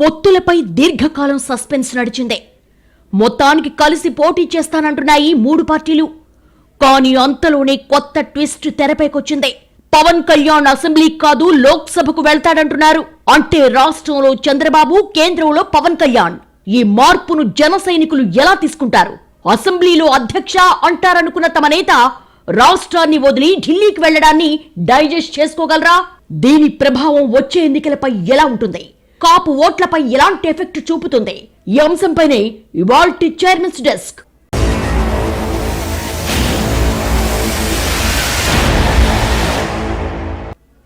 పొత్తులపై దీర్ఘకాలం సస్పెన్స్ నడిచిందే. మొత్తానికి కలిసి పోటీ చేస్తానంటున్నాయి మూడు పార్టీలు. కానీ అంతలోనే కొత్త ట్విస్ట్ తెరపైకొచ్చింది. పవన్ కళ్యాణ్ అసెంబ్లీ కాదు లోక్సభకు వెళ్తాడంటున్నారు. అంటే రాష్ట్రంలో చంద్రబాబు కేంద్రంలో పవన్ కళ్యాణ్. ఈ మార్పును జన సైనికులు ఎలా తీసుకుంటారు? అసెంబ్లీలో అధ్యక్ష అంటారనుకున్న తమ నేత రాష్ట్రాన్ని వదిలి ఢిల్లీకి వెళ్ళడాన్ని డైజెస్ట్ చేసుకోగలరా? దీని ప్రభావం వచ్చే ఎన్నికలపై ఎలా ఉంటుంది? కాపు ఓట్లపై ఎలాంటి ఎఫెక్ట్ చూపుతుంది? ఈ అంశంపైనే ఇవాల్టి చైర్మన్స్ డెస్క్.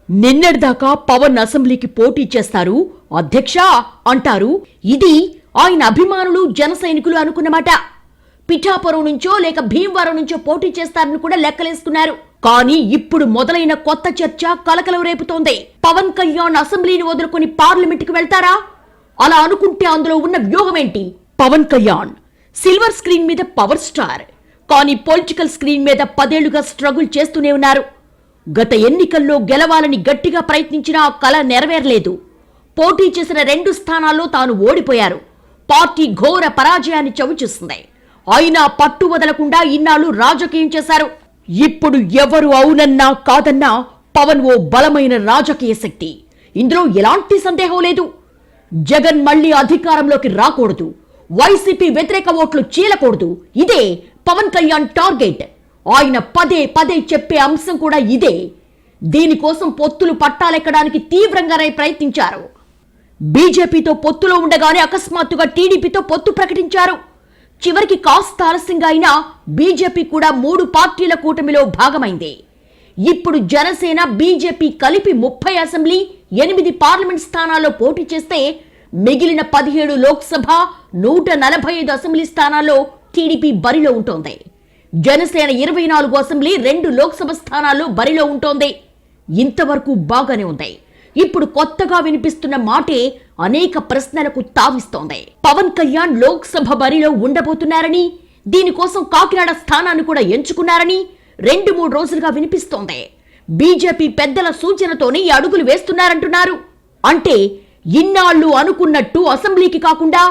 నిన్నటిదాకా పవన్ అసెంబ్లీకి పోటీ చేస్తారు అధ్యక్ష అంటారు ఇది ఆయన అభిమానులు జన సైనికులు అనుకున్నమాట పిఠాపురం నుంచో లేక భీమవరం నుంచో పోటీ చేస్తారని కూడా లెక్కలేసుకున్నారు. కానీ ఇప్పుడు మొదలైన కొత్త చర్చ కలకలం రేపుతోంది. పవన్ కళ్యాణ్ అసెంబ్లీని వదులుకొని పార్లమెంట్కి వెళ్తారా? అలా అనుకుంటే అందులో ఉన్న వ్యూహం ఏంటి? పవన్ కళ్యాణ్ సిల్వర్ స్క్రీన్ మీద పవర్ స్టార్ కానీ పొలిటికల్ స్క్రీన్ మీద పదేళ్ళుగా స్ట్రగుల్ చేస్తూనే ఉన్నారు. గత ఎన్నికల్లో గెలవాలని గట్టిగా ప్రయత్నించినా ఆ కల నెరవేరలేదు. పోటీ చేసిన రెండు స్థానాల్లో తాను ఓడిపోయారు. పార్టీ ఘోర పరాజయాన్ని చవిచూస్తుంది. అయినా పట్టు వదలకుండా ఇన్నాళ్ళు రాజకీయం చేశారు. ఇప్పుడు ఎవరు అవునన్నా కాదన్నా పవన్ ఓ బలమైన రాజకీయ శక్తి. ఇందులో ఎలాంటి సందేహం లేదు. జగన్ మళ్ళీ అధికారంలోకి రాకూడదు. వైసీపీ వ్యతిరేక ఓట్లు చీలకూడదు. ఇదే పవన్ కళ్యాణ్ టార్గెట్. ఆయన పదే పదే చెప్పే అంశం కూడా ఇదే. దీనికోసం పొత్తులు పట్టాలెక్కడానికి తీవ్రంగానే ప్రయత్నించారు. బీజేపీతో పొత్తులో ఉండగానే అకస్మాత్తుగా టీడీపీతో పొత్తు ప్రకటించారు. చివరికి కాస్త ఆలస్యంగా అయినా బీజేపీ కూడా మూడు పార్టీల కూటమిలో భాగమైంది. ఇప్పుడు జనసేన బీజేపీ కలిపి ముప్పై అసెంబ్లీ ఎనిమిది పార్లమెంట్ స్థానాల్లో పోటీ చేస్తే మిగిలిన పదిహేడు లోక్సభ నూట నలభై ఐదు అసెంబ్లీ స్థానాల్లో టీడీపీ బరిలో ఉంటోంది. జనసేన ఇరవై నాలుగు అసెంబ్లీ రెండు లోక్సభ స్థానాల్లో బరిలో ఉంటోంది. ఇంతవరకు బాగానే ఉంది. ఇప్పుడు కొత్తగా వినిపిస్తున్న మాటే అనేక ప్రశ్నలకు తావిస్తోంది. పవన్ కళ్యాణ్ లోక్సభ బరిలో ఉండబోతున్నారని దీనికోసం కాకినాడ స్థానాన్ని కూడా ఎంచుకున్నారని రెండు మూడు రోజులుగా వినిపిస్తోంది. బీజేపీ పెద్దల సూచనతోనే ఈ అడుగులు వేస్తున్నారంటున్నారు. అంటే ఇన్నాళ్ళు అనుకున్నట్టు అసెంబ్లీకి కాకుండా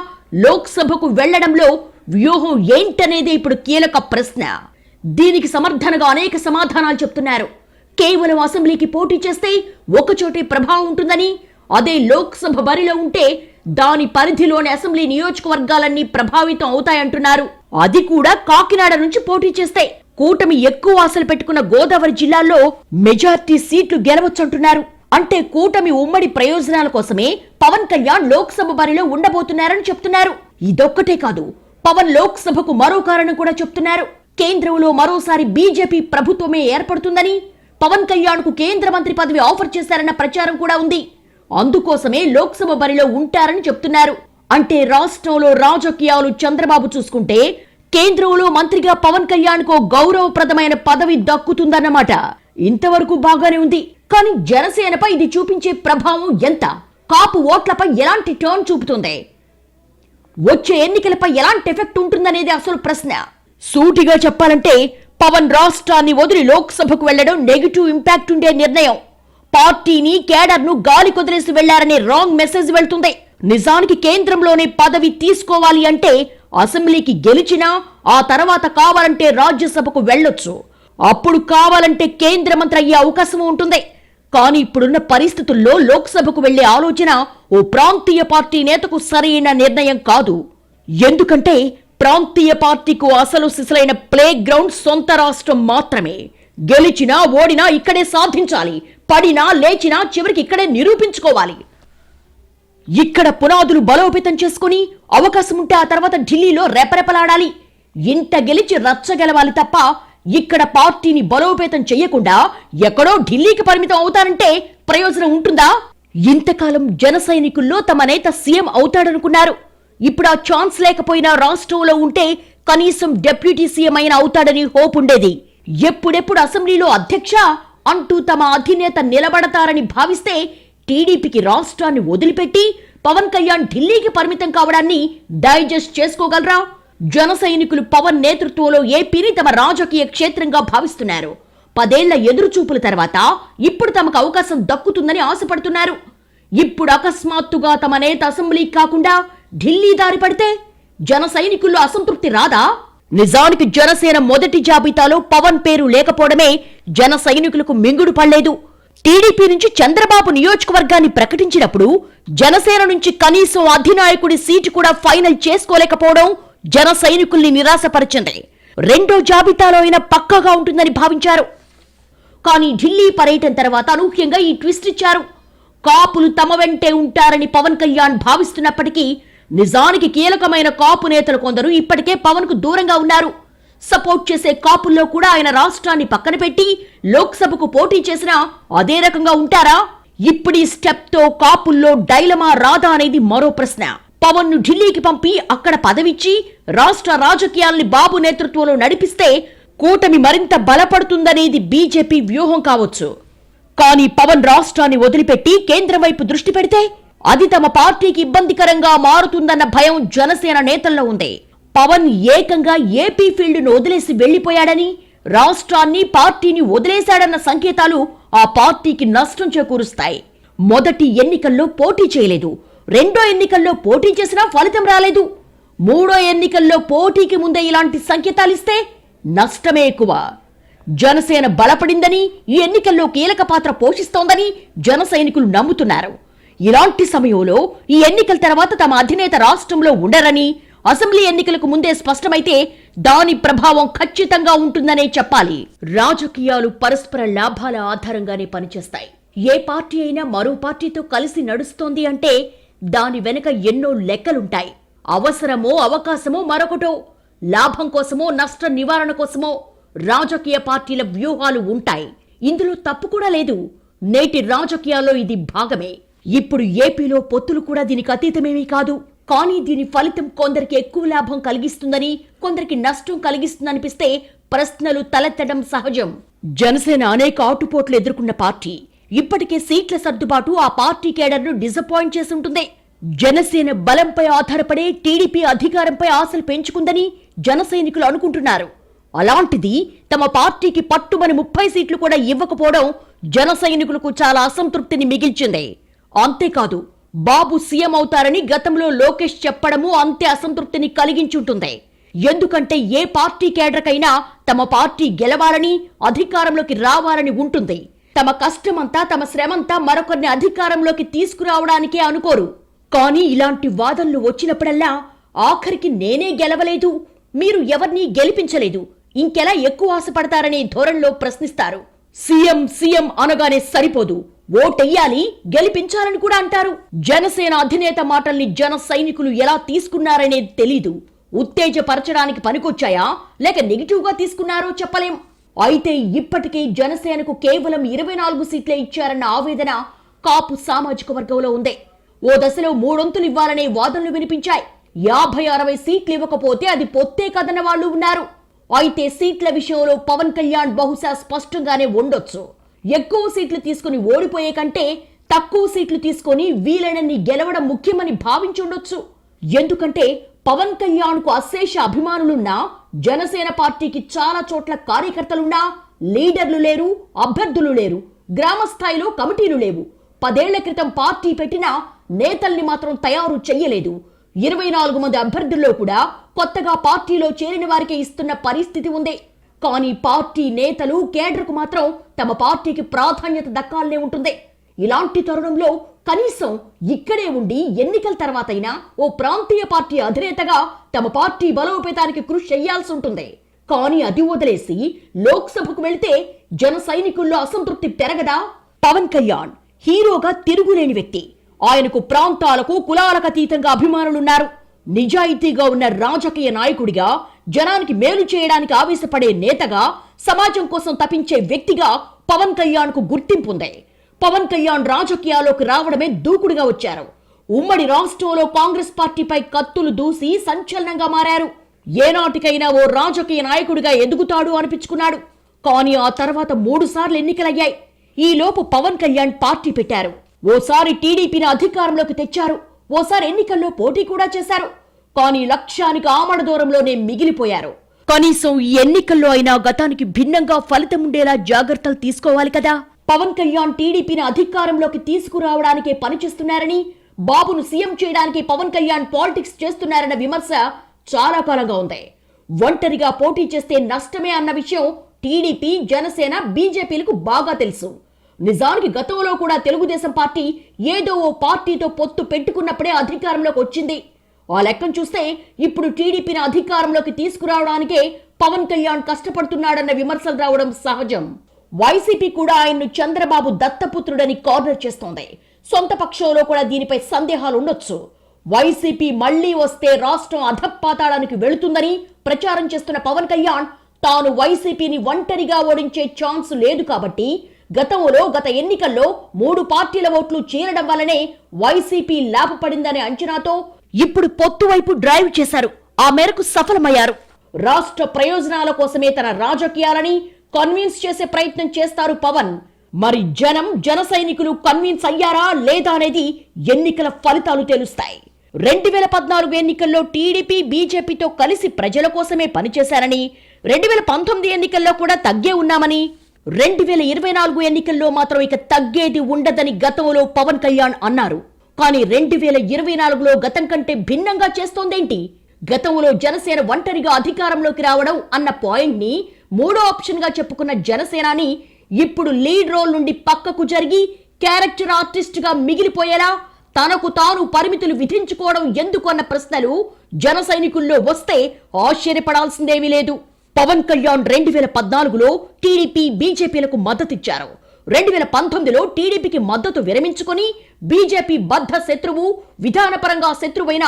లోక్సభకు వెళ్ళడంలో వ్యూహం ఏంటనేదే ఇప్పుడు కీలక ప్రశ్న. దీనికి సమర్థనగా అనేక సమాధానాలు చెప్తున్నారు. కేవలం అసెంబ్లీకి పోటీ చేస్తే ఒకచోటే ప్రభావం ఉంటుందని అదే లోక్సభ బరిలో ఉంటే దాని పరిధిలోని అసెంబ్లీ నియోజకవర్గాలన్నీ ప్రభావితం అవుతాయంటున్నారు. అది కూడా కాకినాడ నుంచి పోటీ చేస్తే కూటమి ఎక్కువ ఆశలు పెట్టుకున్న గోదావరి జిల్లాల్లో మెజార్టీ సీట్లు గెలవచ్చంటున్నారు. అంటే కూటమి ఉమ్మడి ప్రయోజనాల కోసమే పవన్ కళ్యాణ్ లోక్సభ బరిలో ఉండబోతున్నారని చెప్తున్నారు. ఇదొక్కటే కాదు పవన్ లోక్సభకు మరో కారణం కూడా చెప్తున్నారు. కేంద్రంలో మరోసారి బీజేపీ ప్రభుత్వమే ఏర్పడుతుందని పవన్ కళ్యాణ్కు కేంద్ర మంత్రి పదవి ఆఫర్ చేశారన్న ప్రచారం కూడా ఉంది. అందుకోసమే లోక్సభ బరిలో ఉంటారని చెప్తున్నారు. అంటే రాష్ట్రంలో రాజకీయాలు చంద్రబాబు చూసుకుంటే కేంద్రంలో మంత్రిగా పవన్ కళ్యాణ్కు గౌరవప్రదమైన పదవి దక్కుతుందన్నమాట. ఇంతవరకు బాగానే ఉంది. కానీ జనసేనపై ఇది చూపించే ప్రభావం ఎంత? కాపు ఓట్లపై ఎలాంటి టర్న్ చూపుతుంది? వచ్చే ఎన్నికలపై ఎలాంటి ఎఫెక్ట్ ఉంటుందనేది అసలు ప్రశ్న. సూటిగా చెప్పాలంటే పవన్ రాష్ట్రాన్ని వదిలి లోక్సభకు వెళ్ళడం నెగిటివ్ ఇంపాక్ట్ ఉండే నిర్ణయం. పార్టీని కేడర్ను గాలి కుదిరేసి వెళ్ళారనే రాంగ్ మెసేజ్ వెళ్తుంది. నిజానికి కేంద్రంలోనే పదవి తీసుకోవాలి అంటే అసెంబ్లీకి గెలిచినా ఆ తర్వాత కావాలంటే రాజ్యసభకు వెళ్ళొచ్చు. అప్పుడు కావాలంటే కేంద్ర మంత్రి అయ్యే అవకాశం ఉంటుంది. కానీ ఇప్పుడున్న పరిస్థితుల్లో లోక్సభకు వెళ్ళే ఆలోచన ఓ ప్రాంతీయ పార్టీ నేతకు సరైన నిర్ణయం కాదు. ఎందుకంటే ప్రాంతీయ పార్టీకు అసలు సిసలైన ప్లే గ్రౌండ్ సొంత రాష్ట్రం మాత్రమే. గెలిచినా ఓడినా ఇక్కడే సాధించాలి. పడినా లేచినా చివరికి ఇక్కడే నిరూపించుకోవాలి. ఇక్కడ పునాదులు బలోపేతం చేసుకుని అవకాశం ఉంటే ఆ తర్వాత ఢిల్లీలో రెపరెపలాడాలి. ఇంట గెలిచి రచ్చగెలవాలి తప్ప ఇక్కడ పార్టీని బలోపేతం చెయ్యకుండా ఎక్కడో ఢిల్లీకి పరిమితం అవుతారంటే ప్రయోజనం ఉంటుందా? ఇంతకాలం జన సైనికుల్లో తమ నేత సీఎం అవుతాడనుకున్నారు. ఇప్పుడు ఆ ఛాన్స్ లేకపోయినా రాష్ట్రంలో ఉంటే కనీసం డెప్యూటీ సీఎం అయినా అవుతాడని హోప్ ఉండేది. ఎప్పుడెప్పుడు అసెంబ్లీలో అధ్యక్ష? అంటూ తమ అధినేత నిలబడతారని భావిస్తే టీడీపీకి రాష్ట్రాన్ని వదిలిపెట్టి పవన్ కళ్యాణ్ ఢిల్లీకి పరిమితం కావడాన్ని డైజెస్ట్ చేసుకోగలరా? జన సైనికులు పవన్ నేతృత్వంలో ఏపీని తమ రాజకీయ క్షేత్రంగా భావిస్తున్నారు. పదేళ్ళ ఎదురుచూపుల తర్వాత ఇప్పుడు తమకు అవకాశం దక్కుతుందని ఆశపడుతున్నారు. ఇప్పుడు అకస్మాత్తుగా తమ నేత అసెంబ్లీకి కాకుండా ఢిల్లీ దారి పడితే జన సైనికుల్లో అసంతృప్తి రాదా? నిజానికి జనసేన మొదటి జాబితాలో పవన్ పేరు లేకపోవడమే జన సైనికులకు మింగుడు పడలేదు. టీడీపీ నుంచి చంద్రబాబు నియోజకవర్గాన్ని ప్రకటించినప్పుడు జనసేన నుంచి కనీసం అధినాయకుడి సీటు కూడా ఫైనల్ చేసుకోలేకపోవడం జన సైనికుల్ని నిరాశపరిచింది. రెండో జాబితాలో అయినా పక్కాగా ఉంటుందని భావించారు. కానీ ఢిల్లీ పర్యటన తర్వాత అనూహ్యంగా ఈ ట్విస్ట్ ఇచ్చారు. కాపులు తమ వెంటే ఉంటారని పవన్ కళ్యాణ్ భావిస్తున్నప్పటికీ నిజానికి కీలకమైన కాపు నేతలు కొందరు ఇప్పటికే పవన్కు దూరంగా ఉన్నారు. సపోర్ట్ చేసే కాపుల్లో కూడా ఆయన రాష్ట్రాన్ని పక్కన పెట్టి లోక్సభకు పోటీ చేసినా అదే రకంగా ఉంటారా? ఇప్పుడు ఈ స్టెప్తో కాపుల్లో డైలమా రాదా అనేది మరో ప్రశ్న. పవన్ను ఢిల్లీకి పంపి అక్కడ పదవిచ్చి రాష్ట్ర రాజకీయాల్ని బాబు నేతృత్వంలో నడిపిస్తే కూటమి మరింత బలపడుతుందనేది బీజేపీ వ్యూహం కావచ్చు. కానీ పవన్ రాష్ట్రాన్ని వదిలిపెట్టి కేంద్రం వైపు దృష్టి పెడితే అది తమ పార్టీకి ఇబ్బందికరంగా మారుతుందన్న భయం జనసేన నేతల్లో ఉంది. పవన్ ఏకంగా ఏపీ ఫీల్డ్ను వదిలేసి వెళ్ళిపోయాడని రాష్ట్రాన్ని పార్టీని వదిలేశాడన్న సంకేతాలు ఆ పార్టీకి నష్టం చేకూరుస్తాయి. మొదటి ఎన్నికల్లో పోటీ చేయలేదు. రెండో ఎన్నికల్లో పోటీ చేసినా ఫలితం రాలేదు. మూడో ఎన్నికల్లో పోటీకి ముందే ఇలాంటి సంకేతాలిస్తే నష్టమే ఎక్కువ. జనసేన బలపడిందని ఈ ఎన్నికల్లో కీలక పాత్ర పోషిస్తోందని జన సైనికులు నమ్ముతున్నారు. ఇలాంటి సమయంలో ఈ ఎన్నికల తర్వాత తమ అధినేత రాష్ట్రంలో ఉండరని అసెంబ్లీ ఎన్నికలకు ముందే స్పష్టమైతే దాని ప్రభావం ఖచ్చితంగా ఉంటుందనే చెప్పాలి. రాజకీయాలు పరస్పర లాభాల ఆధారంగానే పనిచేస్తాయి. ఏ పార్టీ అయినా మరో పార్టీతో కలిసి నడుస్తోంది అంటే దాని వెనుక ఎన్నో లెక్కలుంటాయి. అవసరమో అవకాశమో మరొకటో లాభం కోసమో నష్ట నివారణ కోసమో రాజకీయ పార్టీల వ్యూహాలు ఉంటాయి. ఇందులో తప్పు కూడా లేదు. నేటి రాజకీయాల్లో ఇది భాగమే. ఇప్పుడు ఏపీలో పొత్తులు కూడా దీనికి అతీతమేమీ కాదు. కానీ దీని ఫలితం కొందరికి ఎక్కువ లాభం కలిగిస్తుందని కొందరికి నష్టం కలిగిస్తుందనిపిస్తే ప్రశ్నలు తలెత్తడం సహజం. జనసేన అనేక ఆటుపోట్లు ఎదుర్కొన్న పార్టీ. ఇప్పటికే సీట్ల సర్దుబాటు ఆ పార్టీ కేడర్ను డిసప్పాయింట్ చేసి ఉంటుంది. జనసేన బలంపై ఆధారపడే టీడీపీ అధికారంపై ఆశలు పెంచుకుందని జనసైనికులు అనుకుంటున్నారు. అలాంటిది తమ పార్టీకి పట్టుమని ముప్పై సీట్లు కూడా ఇవ్వకపోవడం జనసైనికులకు చాలా అసంతృప్తిని మిగిల్చింది. అంతేకాదు బాబు సీఎం అవుతారని గతంలో లోకేష్ చెప్పడము అంతే అసంతృప్తిని కలిగించుంటుంది. ఎందుకంటే ఏ పార్టీ కేడర్కైనా తమ పార్టీ గెలవాలని అధికారంలోకి రావాలని ఉంటుంది. తమ కష్టమంతా తమ శ్రమంతా మరొకరిని అధికారంలోకి తీసుకురావడానికే అనుకోరు. కానీ ఇలాంటి వాదనలు వచ్చినప్పుడల్లా ఆఖరికి నేనే గెలవలేదు మీరు ఎవరినీ గెలిపించలేదు ఇంకెలా ఎక్కువ ఆశపడతారనే ధోరణిలో ప్రశ్నిస్తారు. సీఎం సీఎం అనగానే సరిపోదు. ఓటెయ్యాలి గెలిపించాలని కూడా అంటారు. జనసేన అధినేత మాటల్ని జన సైనికులు ఎలా తీసుకున్నారనేది తెలీదు. ఉత్తేజపరచడానికి పనికొచ్చాయా? లేక నెగిటివ్గా తీసుకున్నారో చెప్పలేం. అయితే ఇప్పటికీ జనసేనకు కేవలం ఇరవై నాలుగు సీట్లే ఇచ్చారన్న ఆవేదన కాపు సామాజిక వర్గంలో ఉంది. ఓ దశలో మూడొంతులు ఇవ్వాలనే వాదనలు వినిపించాయి. యాభై అరవై సీట్లు ఇవ్వకపోతే అది పొత్తే కదన్న వాళ్ళు ఉన్నారు. అయితే సీట్ల విషయంలో పవన్ కళ్యాణ్ బహుశా స్పష్టంగానే ఉండొచ్చు. ఎక్కువ సీట్లు తీసుకుని ఓడిపోయే కంటే తక్కువ సీట్లు తీసుకొని వీలైనన్ని గెలవడం ముఖ్యమని భావించుండొచ్చు. ఎందుకంటే పవన్ కళ్యాణ్కు అశేష అభిమానులున్నా జనసేన పార్టీకి చాలా చోట్ల కార్యకర్తలున్నా లీడర్లు లేరు అభ్యర్థులు లేరు గ్రామ స్థాయిలో కమిటీలు లేవు. పదేళ్ళ క్రితం పార్టీ పెట్టినా నేతల్ని మాత్రం తయారు చెయ్యలేదు. ఇరవై నాలుగు మంది అభ్యర్థుల్లో కూడా కొత్తగా పార్టీలో చేరిన వారికి ఇస్తున్న పరిస్థితి ఉంది. కానీ పార్టీ నేతలు కేడర్కు మాత్రం తమ పార్టీకి ప్రాధాన్యత దక్కాలనే ఉంటుంది. ఇలాంటి తరుణంలో కనీసం ఇక్కడే ఉండి ఎన్నికల తర్వాతైనా ఓ ప్రాంతీయ పార్టీ అధినేతగా తమ పార్టీ బలోపేతానికి కృషి చేయాల్సి ఉంటుంది. కానీ అది వదిలేసి లోక్సభకు వెళితే జన సైనికుల్లో అసంతృప్తి పెరగదా? పవన్ కళ్యాణ్ హీరోగా తిరుగులేని వ్యక్తి. ఆయనకు ప్రాంతాలకు కులాలకు అతీతంగా అభిమానులున్నారు. నిజాయితీగా ఉన్న రాజకీయ నాయకుడిగా జనానికి మేలు చేయడానికి ఆవేశపడే నేతగా సమాజం కోసం తపించే వ్యక్తిగా పవన్ కళ్యాణ్కు గుర్తింపు ఉంది. పవన్ కళ్యాణ్ రాజకీయాల్లోకి రావడమే దూకుడుగా వచ్చారు. ఉమ్మడి రాష్ట్రంలో కాంగ్రెస్ పార్టీపై కత్తులు దూసి సంచలనంగా మారారు. ఏనాటికైనా ఓ రాజకీయ నాయకుడిగా ఎదుగుతాడు అనిపించుకున్నాడు. కానీ ఆ తర్వాత మూడు సార్లు ఎన్నికలయ్యాయి. ఈలోపు పవన్ కళ్యాణ్ పార్టీ పెట్టారు. ఓసారి టీడీపీని అధికారంలోకి తెచ్చారు. ఓసారి ఎన్నికల్లో పోటీ కూడా చేశారు. కానీ లక్ష్యానికి ఆమడ దూరంలోనే మిగిలిపోయారు. కనీసం ఈ ఎన్నికల్లో అయినా గతానికి భిన్నంగా ఫలితం ఉండేలా జాగ్రత్తలు తీసుకోవాలి కదా. పవన్ కళ్యాణ్ టీడీపీని అధికారంలోకి తీసుకురావడానికే పనిచేస్తున్నారని బాబును సీఎం చేయడానికి పవన్ కళ్యాణ్ పాలిటిక్స్ చేస్తున్నారన్న విమర్శ చాలా కాలంగా ఉంది. ఒంటరిగా పోటీ చేస్తే నష్టమే అన్న విషయం టీడీపీ జనసేన బీజేపీలకు బాగా తెలుసు. నిజానికి గతంలో కూడా తెలుగుదేశం పార్టీ ఏదో ఓ పార్టీతో పొత్తు పెట్టుకున్నప్పుడే అధికారంలోకి వచ్చింది. ఆ లెక్కను చూస్తే ఇప్పుడు టీడీపీని అధికారంలోకి తీసుకురావడానికే పవన్ కళ్యాణ్ కష్టపడుతున్నాడన్న విమర్శలు రావడం సహజం. వైసీపీ కూడా ఆయన్ను చంద్రబాబు దత్తపుత్రుడని కార్నర్ చేస్తోంది. సొంత పక్షంలో కూడా దీనిపై సందేహాలు ఉండొచ్చు. వైసీపీ మళ్ళీ వస్తే రాష్ట్రం అధపాతాళానికి వెళుతుందని ప్రచారం చేస్తున్న పవన్ కళ్యాణ్ తాను వైసీపీని ఒంటరిగా ఓడించే ఛాన్స్ లేదు కాబట్టి గతంలో గత ఎన్నికల్లో మూడు పార్టీల ఓట్లు చేరడం వల్లనే వైసీపీ లాభపడిందనే అంచనాతో ఇప్పుడు పొత్తు వైపు డ్రైవ్ చేశారు. ఆ మేరకు సఫలమయ్యారు. రాష్ట్ర ప్రయోజనాల కోసమే తన రాజకీయాలని కన్విన్స్ చేసే ప్రయత్నం చేస్తారు పవన్. మరి జనం జన సైనికులు కన్విన్స్ అయ్యారా లేదా అనేది ఎన్నికల ఫలితాలు తెలుస్తాయి. రెండు వేల పద్నాలుగు ఎన్నికల్లో టీడీపీ బీజేపీతో కలిసి ప్రజల కోసమే పనిచేశారని రెండు వేల పంతొమ్మిది ఎన్నికల్లో కూడా తగ్గే ఉన్నామని రెండు వేల ఇరవై నాలుగు ఎన్నికల్లో మాత్రం ఇక తగ్గేది ఉండదని గతంలో పవన్ కళ్యాణ్ అన్నారు. కానీ రెండు వేల ఇరవై నాలుగులో గతం కంటే భిన్నంగా చేస్తోందేంటి? గతంలో జనసేన ఒంటరిగా అధికారంలోకి రావడం అన్న పాయింట్ని మూడో ఆప్షన్గా చెప్పుకున్న జనసేనాని ఇప్పుడు లీడ్ రోల్ నుండి పక్కకు జరిగి క్యారెక్టర్ ఆర్టిస్ట్గా మిగిలిపోయేలా తనకు తాను పరిమితులు విధించుకోవడం ఎందుకు అన్న ప్రశ్నలు జన సైనికుల్లో వస్తే ఆశ్చర్యపడాల్సిందేమీ లేదు. పవన్ కళ్యాణ్ రెండు వేల పద్నాలుగులో టీడీపీ బీజేపీలకు మద్దతిచ్చారు. రెండు వేల పంతొమ్మిదిలో టీడీపీకి మద్దతు విరమించుకొని బీజేపీ బద్ధ శత్రువు విధానపరంగా శత్రువైన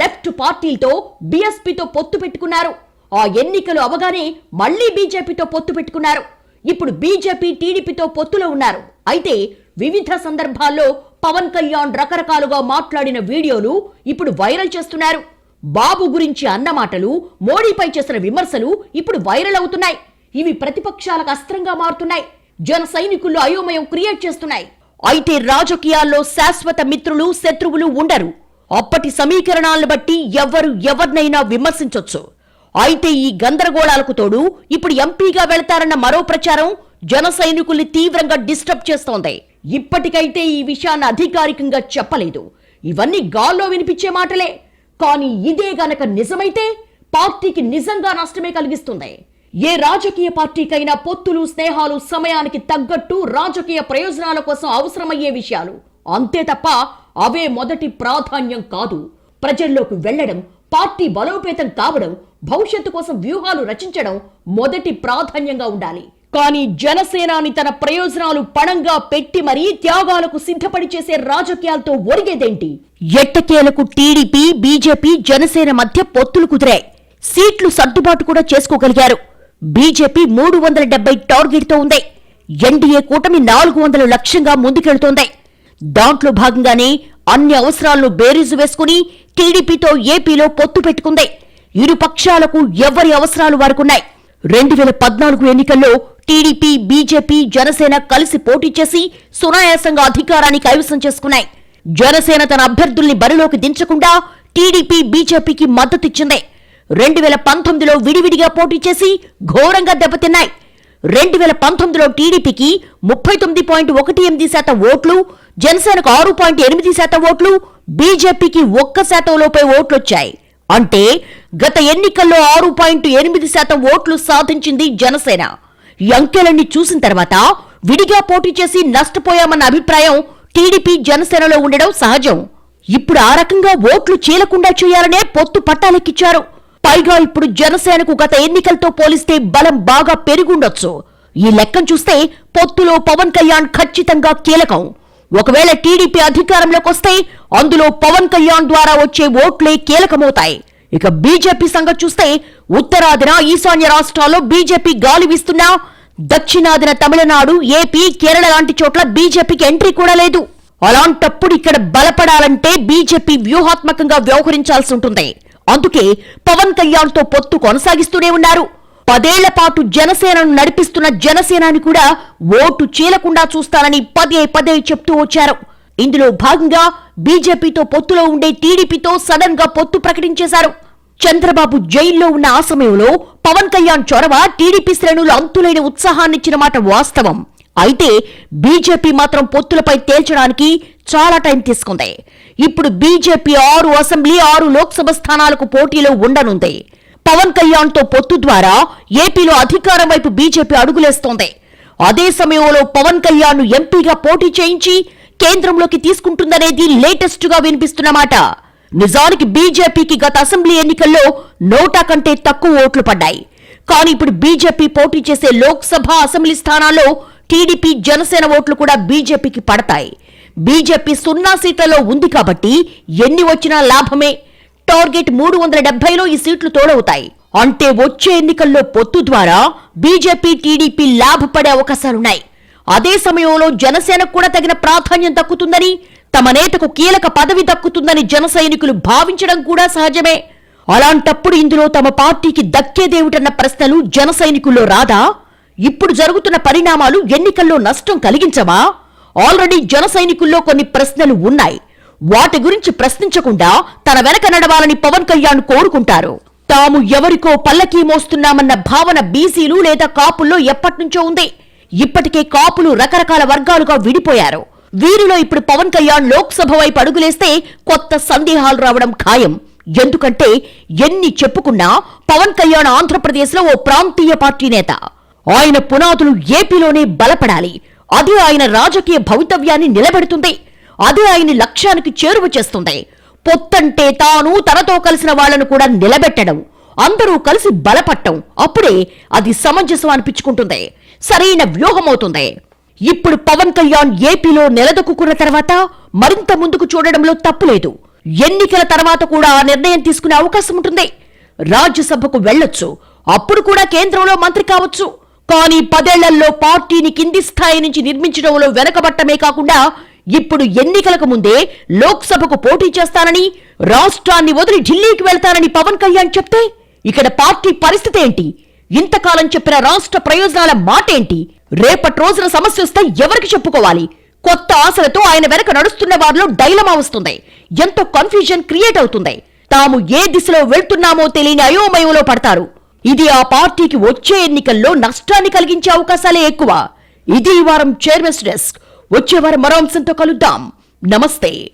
లెఫ్ట్ పార్టీలతో బీఎస్పీతో పొత్తు పెట్టుకున్నారు. ఆ ఎన్నికలు అవగానే మళ్ళీ బీజేపీతో పొత్తు పెట్టుకున్నారు. ఇప్పుడు బీజేపీ టీడీపీతో పొత్తులో ఉన్నారు. అయితే వివిధ సందర్భాల్లో పవన్ కళ్యాణ్ రకరకాలుగా మాట్లాడిన వీడియోలు ఇప్పుడు వైరల్ చేస్తున్నారు. బాబు గురించి అన్నమాటలు మోడీపై చేసిన విమర్శలు ఇప్పుడు వైరల్ అవుతున్నాయి. ఇవి ప్రతిపక్షాలకు అస్త్రంగా మారుతున్నాయి. జన సైనికుల్లో అయోమయం క్రియేట్ చేస్తున్నాయి. అయితే రాజకీయాల్లో శాశ్వత మిత్రులు శత్రువులు ఉండరు. అప్పటి సమీకరణాలను బట్టి ఎవరు ఎవరినైనా విమర్శించొచ్చు. అయితే ఈ గందరగోళాలకు తోడు ఇప్పుడు ఎంపీగా వెళతారన్న మరో ప్రచారం జన సైనికుల్ని తీవ్రంగా డిస్టర్బ్ చేస్తోంది. ఇప్పటికైతే ఈ విషయాన్ని అధికారికంగా చెప్పలేదు. ఇవన్నీ గాల్లో వినిపించే మాటలే. కానీ ఇదే గనక నిజమైతే పార్టీకి నిజంగా నష్టమే కలిగిస్తుంది. ఏ రాజకీయ పార్టీకైనా పొత్తులు స్నేహాలు సమయానికి తగ్గట్టు రాజకీయ ప్రయోజనాల కోసం అవసరమయ్యే విషయాలు. అంతే తప్ప అవే మొదటి ప్రాధాన్యం కాదు. ప్రజల్లోకి వెళ్ళడం పార్టీ బలోపేతం కావడం భవిష్యత్తు కోసం వ్యూహాలు రచించడం మొదటి ప్రాధాన్యంగా ఉండాలి. కానీ జనసేనాని తన ప్రయోజనాలు పణంగా పెట్టి మరీ త్యాగాలకు సిద్ధపడి చేసే రాజకీయాలతో ఒరిగేదేంటి? ఎట్టకేలకు టీడీపీ బీజేపీ జనసేన మధ్య పొత్తులు కుదిరాయి. సీట్లు సర్దుబాటు కూడా చేసుకోగలిగారు. బీజేపీ మూడు వందల డెబ్బై టార్గెట్తో ఉంది. ఎన్డీఏ కూటమి నాలుగు వందల లక్ష్యంగా ముందుకెళ్తోంది. దాంట్లో భాగంగానే అన్ని అవసరాలను బేరీజు వేసుకుని టీడీపీతో ఏపీలో పొత్తు పెట్టుకుంది. ఇరు పక్షాలకు ఎవరి అవసరాలు వారుకున్నాయి. రెండు వేల పద్నాలుగు ఎన్నికల్లో టీడీపీ బీజేపీ జనసేన కలిసి పోటీ చేసి సునాయాసంగా అధికారాన్ని కైవసం చేసుకున్నాయి. జనసేన తన అభ్యర్థుల్ని బరిలోకి దించకుండా టీడీపీ బీజేపీకి మద్దతిచ్చింది రెండు వేల పంతొమ్మిదిలో విడివిడిగా పోటీ చేసి ఘోరంగా దెబ్బతిన్నాయి. రెండు వేల పంతొమ్మిదిలో టీడీపీకి ముప్పై తొమ్మిది పాయింట్ ఒకటి ఎనిమిది శాతం ఓట్లు జనసేనకు ఆరు పాయింట్ ఎనిమిది శాతం ఓట్లు బీజేపీకి ఒక్క శాతం లోపే ఓట్లొచ్చాయి. అంటే గత ఎన్నికల్లో ఆరు పాయింట్ ఎనిమిది శాతం ఓట్లు సాధించింది జనసేన. ఈ అంకెలన్నీ చూసిన తర్వాత విడిగా పోటీ చేసి నష్టపోయామన్న అభిప్రాయం టీడీపీ జనసేనలో ఉండడం సహజం. ఇప్పుడు ఆ రకంగా ఓట్లు చీలకుండా చేయాలనే పొత్తు పట్టాలెక్కిచ్చారు. పైగా ఇప్పుడు జనసేనకు గత ఎన్నికలతో పోలిస్తే బలం బాగా పెరిగుండొచ్చు. ఈ లెక్కను చూస్తే పొత్తులో పవన్ కళ్యాణ్ ఖచ్చితంగా కీలకం. ఒకవేళ టీడీపీ అధికారంలోకి వస్తే అందులో పవన్ కళ్యాణ్ ద్వారా వచ్చే ఓట్లే కీలకమవుతాయి. ఇక బీజేపీ సంగతి చూస్తే ఉత్తరాదిన ఈశాన్య రాష్ట్రాల్లో బీజేపీ గాలి వీస్తున్నా దక్షిణాదిన తమిళనాడు ఏపీ కేరళ లాంటి చోట్ల బీజేపీకి ఎంట్రీ కూడా లేదు. అలాంటప్పుడు ఇక్కడ బలపడాలంటే బీజేపీ వ్యూహాత్మకంగా వ్యవహరించాల్సి ఉంటుంది. అందుకే పవన్ కళ్యాణ్తో పొత్తు కొనసాగిస్తూనే ఉన్నారు. పదేళ్ళ పాటు జనసేనను నడిపిస్తున్న జనసేనాని కూడా ఓటు చీలకుండా చూస్తానని పదే పదే చెప్తూ వచ్చారు. ఇందులో భాగంగా బీజేపీతో పొత్తులో ఉండే టీడీపీతో సడన్గా పొత్తు ప్రకటించేశారు. చంద్రబాబు జైల్లో ఉన్న ఆ సమయంలో పవన్ కళ్యాణ్ చొరవ టీడీపీ శ్రేణులు అంతులేని ఉత్సాహాన్నిచ్చిన మాట వాస్తవం. అయితే బీజేపీ మాత్రం పొత్తులపై తేల్చడానికి చాలా టైం తీసుకుంది. ఇప్పుడు బీజేపీ ఆరు అసెంబ్లీ ఆరు లోక్సభ స్థానాలకు పోటీలో ఉండనుంది. పవన్ కళ్యాణ్తో పొత్తు ద్వారా ఏపీలో అధికారం వైపు బీజేపీ అడుగులేస్తోంది. అదే సమయంలో పవన్ కళ్యాణ్ను ఎంపీగా పోటీ చేయించి కేంద్రంలోకి తీసుకుంటుందనేది లేటెస్ట్గా వినిపిస్తున్నమాట నిజానికి బీజేపీకి గత అసెంబ్లీ ఎన్నికల్లో నోటా కంటే తక్కువ ఓట్లు పడ్డాయి. కానీ ఇప్పుడు బీజేపీ పోటీ చేసే లోక్సభ అసెంబ్లీ స్థానాల్లో టీడీపీ జనసేన ఓట్లు కూడా బీజేపీకి పడతాయి. బీజేపీ సున్నా సీట్లలో ఉంది కాబట్టి ఎన్ని వచ్చినా లాభమే. టార్గెట్ మూడు వందల డెబ్బైలో ఈ సీట్లు తోడవుతాయి. అంటే వచ్చే ఎన్నికల్లో పొత్తు ద్వారా బీజేపీ టీడీపీ లాభపడే అవకాశాలున్నాయి. అదే సమయంలో జనసేనకు కూడా తగిన ప్రాధాన్యం దక్కుతుందని తమ నేతకు కీలక పదవి దక్కుతుందని జన సైనికులు భావించడం కూడా సహజమే. అలాంటప్పుడు ఇందులో తమ పార్టీకి దక్కేదేమిటన్న ప్రశ్నలు జన సైనికుల్లో రాదా? ఇప్పుడు జరుగుతున్న పరిణామాలు ఎన్నికల్లో నష్టం కలిగించవా? ఆల్రెడీ జన సైనికుల్లో కొన్ని ప్రశ్నలు ఉన్నాయి. వాటి గురించి ప్రశ్నించకుండా తన వెనక నడవాలని పవన్ కళ్యాణ్ కోరుకుంటారు. తాము ఎవరికో పల్లకీ మోస్తున్నామన్న భావన బీసీలు లేదా కాపుల్లో ఎప్పటినుంచో ఉంది. ఇప్పటికే కాపులు రకరకాల వర్గాలుగా విడిపోయారు. వీరిలో ఇప్పుడు పవన్ కళ్యాణ్ లోక్సభ వైపు అడుగులేస్తే కొత్త సందేహాలు రావడం ఖాయం. ఎందుకంటే ఎన్ని చెప్పుకున్నా పవన్ కళ్యాణ్ ఆంధ్రప్రదేశ్లో ఓ ప్రాంతీయ పార్టీ నేత. ఆయన పునాదులు ఏపీలోనే బలపడాలి. అది ఆయన రాజకీయ భవితవ్యాన్ని నిలబెడుతుంది. అది ఆయన లక్ష్యానికి చేరువ చేస్తుంది. పొత్తంటే తాను తనతో కలిసిన వాళ్ళను కూడా నిలబెట్టడం. అందరూ కలిసి బలపట్టం. అప్పుడే అది సమంజసం అనిపించుకుంటుంది. సరైన వ్యూహమవుతుంది. ఇప్పుడు పవన్ కళ్యాణ్ ఏపీలో నిలదొక్కున్న తర్వాత మరింత ముందుకు చూడడంలో తప్పులేదు ఎన్నికల తర్వాత కూడా ఆ నిర్ణయం తీసుకునే అవకాశం ఉంటుంది. రాజ్యసభకు వెళ్ళొచ్చు. అప్పుడు కూడా కేంద్రంలో మంత్రి కావచ్చు. కానీ పదేళ్ళలో పార్టీని కింది స్థాయి నుంచి నిర్మించడంలో వెనకబట్టమే కాకుండా ఇప్పుడు ఎన్నికలకు ముందే లోక్సభకు పోటీ చేస్తానని రాష్ట్రాన్ని వదిలి ఢిల్లీకి వెళ్తానని పవన్ కళ్యాణ్ చెప్తే ఇక్కడ పార్టీ పరిస్థితి ఏంటి? ఇంతకాలం చెప్పిన రాష్ట్ర ప్రయోజనాల మాటేంటి రేపటి రోజున సమస్య వస్తే ఎవరికి చెప్పుకోవాలి? కొత్త ఆశలతో ఆయన వెనక నడుస్తున్న వారిలో డైలమా వస్తుంది. ఎంతో కన్ఫ్యూజన్ క్రియేట్ అవుతుంది. తాము ఏ దిశలో వెళ్తున్నామో తెలియని అయోమయంలో పడతారు. ఇది ఆ పార్టీకి వచ్చే ఎన్నికల్లో నష్టాన్ని కలిగించే అవకాశాలే ఎక్కువ. ఇది ఈ వారం చైర్మన్స్ డెస్క్ వచ్చేవారు మరో అంశంతో కలుద్దాం. నమస్తే.